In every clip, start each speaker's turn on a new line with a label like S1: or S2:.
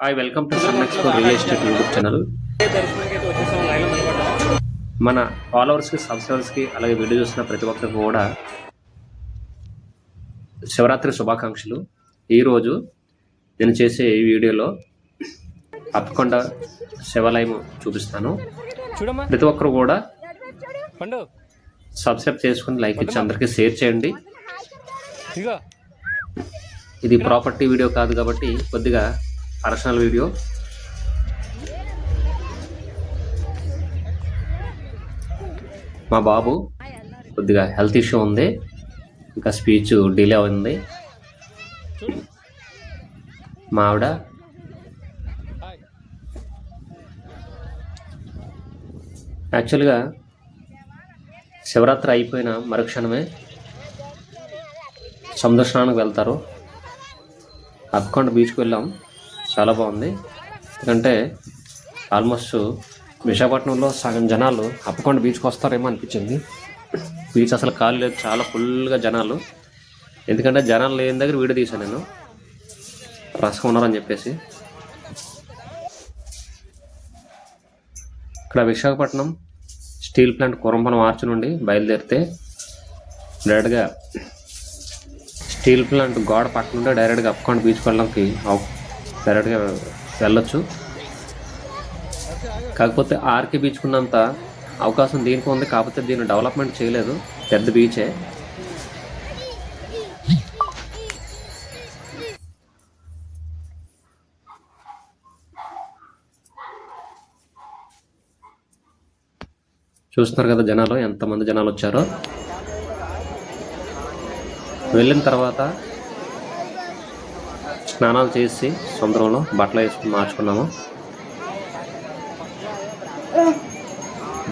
S1: Hi welcome to sun expo real estate YouTube channel మన ఫాలోవర్స్కి సబ్స్క్రైబర్స్కి అలాగే వీడియో చూస్తున్న ప్రతి ఒక్కరికి కూడా శివరాత్రి శుభాకాంక్షలు. ఈరోజు నేను చేసే ఈ వీడియోలో అప్పకొండ శివాలయం చూపిస్తాను. ప్రతి ఒక్కరు కూడా సబ్స్క్రైబ్ చేసుకుని లైక్ ఇచ్చి అందరికీ షేర్ చేయండి. ఇది ప్రాపర్టీ వీడియో కాదు కాబట్టి కొద్దిగా పర్సనల్ వీడియో మా బాబు కొద్దిగా హెల్త్ ఇష్యూ ఉంది. ఇంకా స్పీచ్ డిలే ఉంది మా ఆవిడ యాక్చువల్గా శివరాత్రి అయిపోయిన మరుక్షణమే సముద్ర స్నానానికి వెళ్తారు. అప్కొండ బీచ్కి వెళ్ళాం. చాలా బాగుంది. ఎందుకంటే ఆల్మోస్ట్ విశాఖపట్నంలో సగం జనాలు అప్పకొండ బీచ్కి వస్తారేమో అనిపించింది. బీచ్ అసలు ఖాళీ లేదు చాలా ఫుల్గా జనాలు. ఎందుకంటే జనాలు లేని దగ్గర వీడియో తీశాను నేను. రసం ఉన్నారని చెప్పేసి. ఇక్కడ విశాఖపట్నం స్టీల్ ప్లాంట్ కురంపన మార్చి నుండి బయలుదేరితే డైరెక్ట్గా స్టీల్ ప్లాంట్ గోడ పక్కన నుండి డైరెక్ట్గా అప్పకొండ బీచ్కి వెళ్ళడానికి డైరెక్ట్గా వెళ్ళొచ్చు. కాకపోతే ఆర్కే బీచ్కి ఉన్నంత అవకాశం దీనికి ఉంది. కాకపోతే దీన్ని డెవలప్మెంట్ చేయలేదు. పెద్ద బీచే. చూస్తున్నారు కదా జనాలు ఎంతమంది జనాలు వచ్చారో. వెళ్ళిన తర్వాత స్నానాలు చేసి సముద్రంలో బట్టలు వేసుకుని మార్చుకున్నాము.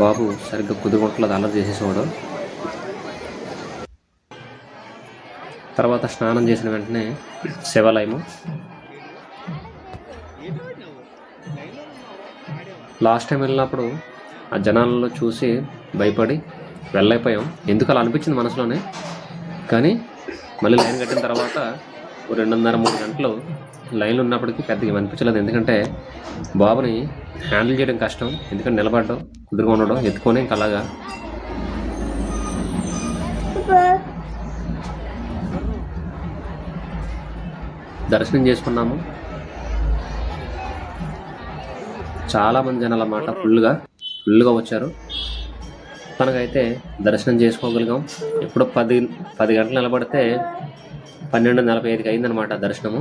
S1: బాబు సరిగ్గా కుదుగుంటలో అల్లరి చేసేసేవాడు. తర్వాత స్నానం చేసిన వెంటనే శివాలయము. లాస్ట్ టైం వెళ్ళినప్పుడు ఆ జనాలలో చూసి భయపడి వెళ్ళైపోయాం ఎందుకు అలా అనిపించింది మనసులోనే? కానీ మళ్ళీ లైన్ కట్టిన తర్వాత రెండున్నర మూడు గంటలు లైన్లో ఉన్నప్పటికీ పెద్దగా అనిపించలేదు ఎందుకంటే బాబుని హ్యాండిల్ చేయడం కష్టం. ఎందుకంటే నిలబడడం కుదురుగా ఉండడం ఎత్తుకొని ఇంకా అలాగా. దర్శనం చేసుకున్నాము. చాలామంది జనాలు అన్నమాట ఫుల్గా ఫుల్గా వచ్చారు. మనకైతే దర్శనం చేసుకోగలిగాం. ఎప్పుడో పది పది గంటలు నిలబడితే పన్నెండు నలభై ఐదుకి అయిందనమాట దర్శనము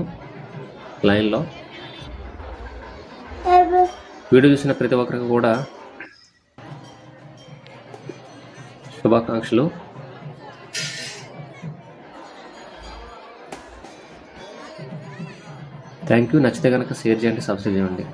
S1: లైన్లో. వీడియో చూసిన ప్రతి ఒక్కరికి కూడా శుభాకాంక్షలు. థ్యాంక్ యూ నచ్చితే కనుక షేర్ చేయండి సబ్స్క్రైబ్ చేయండి.